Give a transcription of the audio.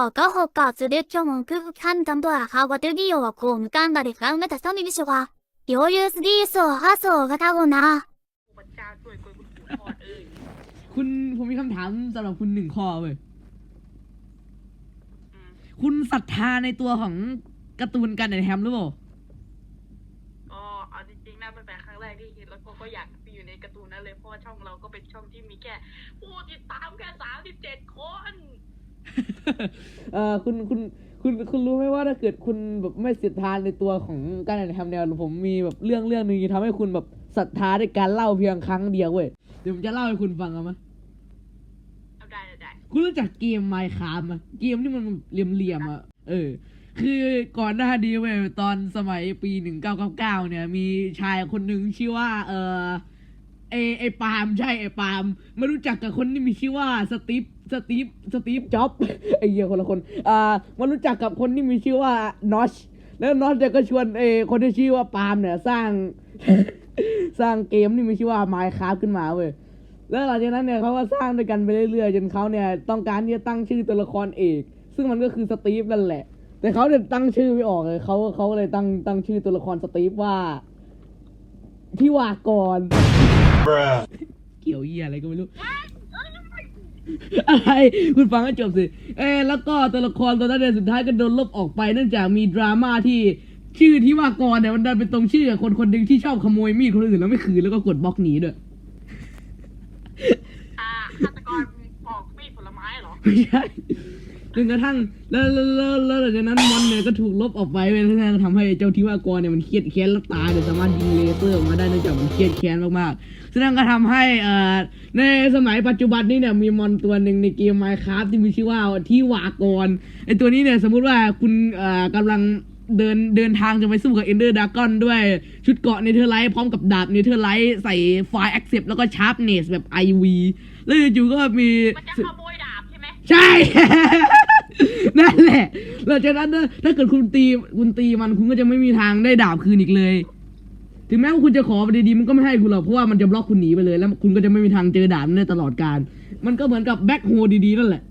がほかずで今日もくぶかんたんとははわてぎよはこうむかんだりかうめたさみびしょが、よゆすりそうはそうがたごな。 พระเจ้าช่วยกวยคุณปู่ทอดเอ้ย คุณผมมีคำถามสำหรับคุณหนึ่งข้อเว้ย อืม คุณศรัทธาในตัวของการ์ตูนกันในแฮมหรือเปล่า ก็เอาจริงๆนะเป็นแต่ครั้งแรกที่เห็นแล้วก็ก็อยากไปอยู่ในการ์ตูนนั้นเลยเพราะว่าช่องเราก็เป็นช่องที่มีแค่ผู้ติดตามแค่สามสิบเจ็ดคน เออคุณคุณคุณคุณรู้ไหมว่าถ้าเกิดคุณแบบไม่ศรัทธาในตัวของการในแฮมแนวผมมีแบบเรื่องเรื่องหนึ่งที่ทำให้คุณแบบศรัทธาด้วยการเล่าเพียงครั้งเดียวเว้ยเดี๋ยวผมจะเล่าให้คุณฟังเอาไหมได้ได้คุณรู้จักเกมไมค์คาร์มะเกมที่มันเหลี่ยมๆอะเออ คือก่อนหน้านี้เว้ยตอนสมัยปีหนึ่งเก้าเก้าเก้าเนี่ย มีชายคนหนึ่งชื่อว่า เออ ไอไอปาล์มใช่ไอปาล์มมารู้จักกับคนที่มีชื่อว่าสตีฟสตีฟสตีฟจ็อบไอเหี้ยคนละคนอ่ามารู้จักกับคนที่มีชื่อว่านอชแล้วนอชเนี่ยก็ชวนเอคนที่ชื่อว่าปาล์มเนี่ยสร้าง สร้างเกมที่มีชื่อว่า Minecraft ขึ้นมาเว้ยแล้วหลังจากนั้นเนี่ยเขาก็สร้างด้วยกันไปเรื่อยๆจนเขาเนี่ยต้องการที่จะตั้งชื่อตัวละครเอกซึ่งมันก็คือสตีฟนั่นแหละ แต่เขาเนี่ยตั้งชื่อไม่ออกเลยเขาเขาเลยตั้งตั้งชื่อตัวละครสตีฟว่าทิวากร Bruh. เกี่ยวเหี้ยอะไรก็ไม่รู้ อะไร คุณฟังให้จบสิ เออแล้วก็ตัวละครตัวนั้นเนี่ยสุดท้ายก็โดนลบออกไปเนื่องจากมีดราม่าที่ชื่อที่ว่ากรเนี่ยมันดันเป็นตรงชื่อคนคนหนึ่งที่ชอบขโมยมีดคนอื่นแล้วไม่คืนแล้วก็กดบล็อกหนีด้วยอ่าฆาตกรปอกมีดผลไม้เหรอ ไม่ใช่ จนกระทั่งแล้วแล้วแล้วแล้วหลังจากนั้นมอนเนี่ยก็ถูกลบออกไปเว้ยแล้วนั่นก็ทำให้เจ้าทิวากรเนี่ยมันเครียดแค้นแล้วตายโดยสามารถยิงเลเซอร์ออกมาได้เนื่องจากมันเครียดแค้นมากๆซึ่งนั่นก็ทำให้เอ่อในสมัยปัจจุบันนี้เนี่ยมีมอนตัวหนึ่งในเกม Minecraft ที่มีชื่อว่าทิวากรไอตัวนี้เนี่ยสมมุติว่าคุณเอ่อกำลังเดินเดินทางจะไปสู้กับ Ender Dragon ด้วยชุดเกราะเนเธอร์ไลท์พร้อมกับดาบเนเธอร์ไลท์ใส่ไฟล์ Accept แล้วก็ชาร์ปเนสแบบ IV แล้วจู่ๆก็มี มันจะขโมยดาบใช่ไหม ใช่นั่นแหลังจากนั้นนะถ้าเกิดคุณตีคุณตีมันคุณก็จะไม่มีทางได้ดาบคืนอีกเลย ถึงแม้ว่าคุณจะขอไปดีๆมันก็ไม่ให้คุณหรอกเพราะว่ามันจะบล็อกคุณหนีไปเลยแล้ว คุณก็จะไม่มีทางเจอดาบนั้นได้ตลอดการ มันก็เหมือนกับแบ็คโฮดีๆนั่นแหละ